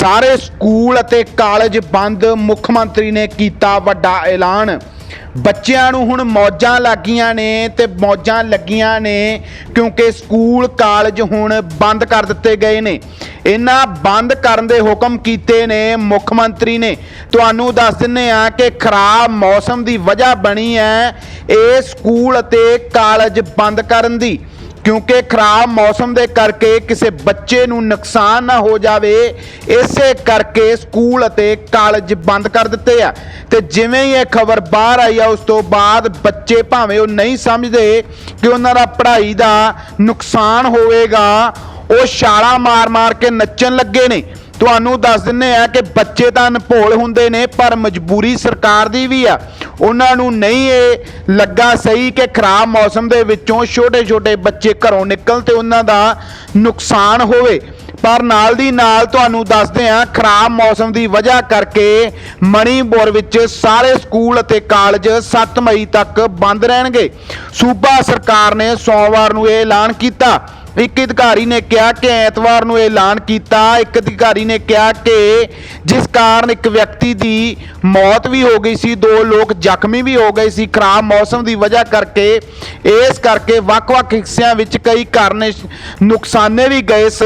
ਸਾਰੇ ਸਕੂਲ ਅਤੇ ਕਾਲਜ ਬੰਦ। ਮੁੱਖ ਮੰਤਰੀ ਨੇ ਕੀਤਾ ਵੱਡਾ ਐਲਾਨ। ਬੱਚਿਆਂ ਨੂੰ ਹੁਣ ਮੌਜਾਂ ਲੱਗੀਆਂ ਨੇ ਤੇ ਮੌਜਾਂ ਲੱਗੀਆਂ ਨੇ ਕਿਉਂਕਿ ਸਕੂਲ, ਕਾਲਜ ਹੁਣ ਬੰਦ ਕਰ ਦਿੱਤੇ ਗਏ ਨੇ। ਇਹਨਾਂ ਬੰਦ ਕਰਨ ਦੇ ਹੁਕਮ ਕੀਤੇ ਨੇ ਮੁੱਖ ਮੰਤਰੀ ਨੇ। ਤੁਹਾਨੂੰ ਦੱਸ ਦਿੰਨੇ ਆ ਕਿ ਖਰਾਬ ਮੌਸਮ ਦੀ ਵਜ੍ਹਾ ਬਣੀ ਹੈ ਇਹ ਸਕੂਲ ਅਤੇ ਕਾਲਜ ਬੰਦ ਕਰਨ ਦੀ। ਕਿਉਂਕਿ ਖਰਾਬ ਮੌਸਮ ਦੇ ਕਰਕੇ ਕਿਸੇ ਬੱਚੇ ਨੂੰ ਨੁਕਸਾਨ ਨਾ ਹੋ ਜਾਵੇ, ਇਸੇ ਕਰਕੇ ਸਕੂਲ ਅਤੇ ਕਾਲਜ ਬੰਦ ਕਰ ਦਿੱਤੇ ਆ। ਤੇ ਜਿਵੇਂ ਹੀ ਇਹ ਖਬਰ ਬਾਹਰ ਆਈ ਆ, ਉਸ ਤੋਂ ਬਾਅਦ ਬੱਚੇ ਭਾਵੇਂ ਉਹ ਨਹੀਂ ਸਮਝਦੇ ਕਿ ਉਹਨਾਂ ਦਾ ਪੜ੍ਹਾਈ ਦਾ ਨੁਕਸਾਨ ਹੋਵੇਗਾ, ਉਹ ਛਾਲਾਂ ਮਾਰ-ਮਾਰ ਕੇ ਨੱਚਣ ਲੱਗੇ ਨੇ। ਤੁਹਾਨੂੰ ਦੱਸ ਦਿੰਨੇ ਆ ਕਿ ਬੱਚੇ ਤਾਂ ਅਨਭੋਲ ਹੁੰਦੇ ਨੇ, ਪਰ ਮਜਬੂਰੀ ਸਰਕਾਰ ਦੀ ਵੀ ਆ। ਉਹਨਾਂ ਨੂੰ ਨਹੀਂ ਇਹ ਲੱਗਾ ਸਹੀ ਕਿ ਖਰਾਬ ਮੌਸਮ ਦੇ ਵਿੱਚੋਂ ਛੋਟੇ-ਛੋਟੇ ਬੱਚੇ ਘਰੋਂ ਨਿਕਲ ਤੇ ਉਹਨਾਂ ਦਾ ਨੁਕਸਾਨ ਹੋਵੇ। ਪਰ ਨਾਲ ਦੀ ਨਾਲ ਤੁਹਾਨੂੰ ਦੱਸਦੇ ਹਾਂ ਖਰਾਬ ਮੌਸਮ ਦੀ ਵਜ੍ਹਾ ਕਰਕੇ ਮਣੀਪੁਰ ਵਿੱਚ ਸਾਰੇ ਸਕੂਲ ਅਤੇ ਕਾਲਜ 7 ਮਈ ਤੱਕ ਬੰਦ ਰਹਿਣਗੇ। ਸੂਬਾ ਸਰਕਾਰ ਨੇ ਸੋਮਵਾਰ ਨੂੰ ਇਹ ਐਲਾਨ ਕੀਤਾ। ਇੱਕ ਅਧਿਕਾਰੀ ਨੇ ਕਿਹਾ ਕਿ ਐਤਵਾਰ ਨੂੰ ਐਲਾਨ ਕੀਤਾ। ਇੱਕ ਅਧਿਕਾਰੀ ਨੇ ਕਿਹਾ ਕਿ ਜਿਸ ਕਾਰਨ ਇੱਕ ਵਿਅਕਤੀ ਦੀ ਮੌਤ ਵੀ ਹੋ ਗਈ ਸੀ, ਦੋ ਲੋਕ ਜ਼ਖਮੀ ਵੀ ਹੋ ਗਏ ਸੀ, ਖਰਾਬ ਮੌਸਮ ਦੀ ਵਜ੍ਹਾ ਕਰਕੇ। ਇਸ ਕਰਕੇ ਵੱਖ-ਵੱਖ ਹਿੱਸਿਆਂ ਵਿੱਚ ਕਈ ਘਰ ਨੇ ਨੁਕਸਾਨੇ ਵੀ ਗਏ ਸ-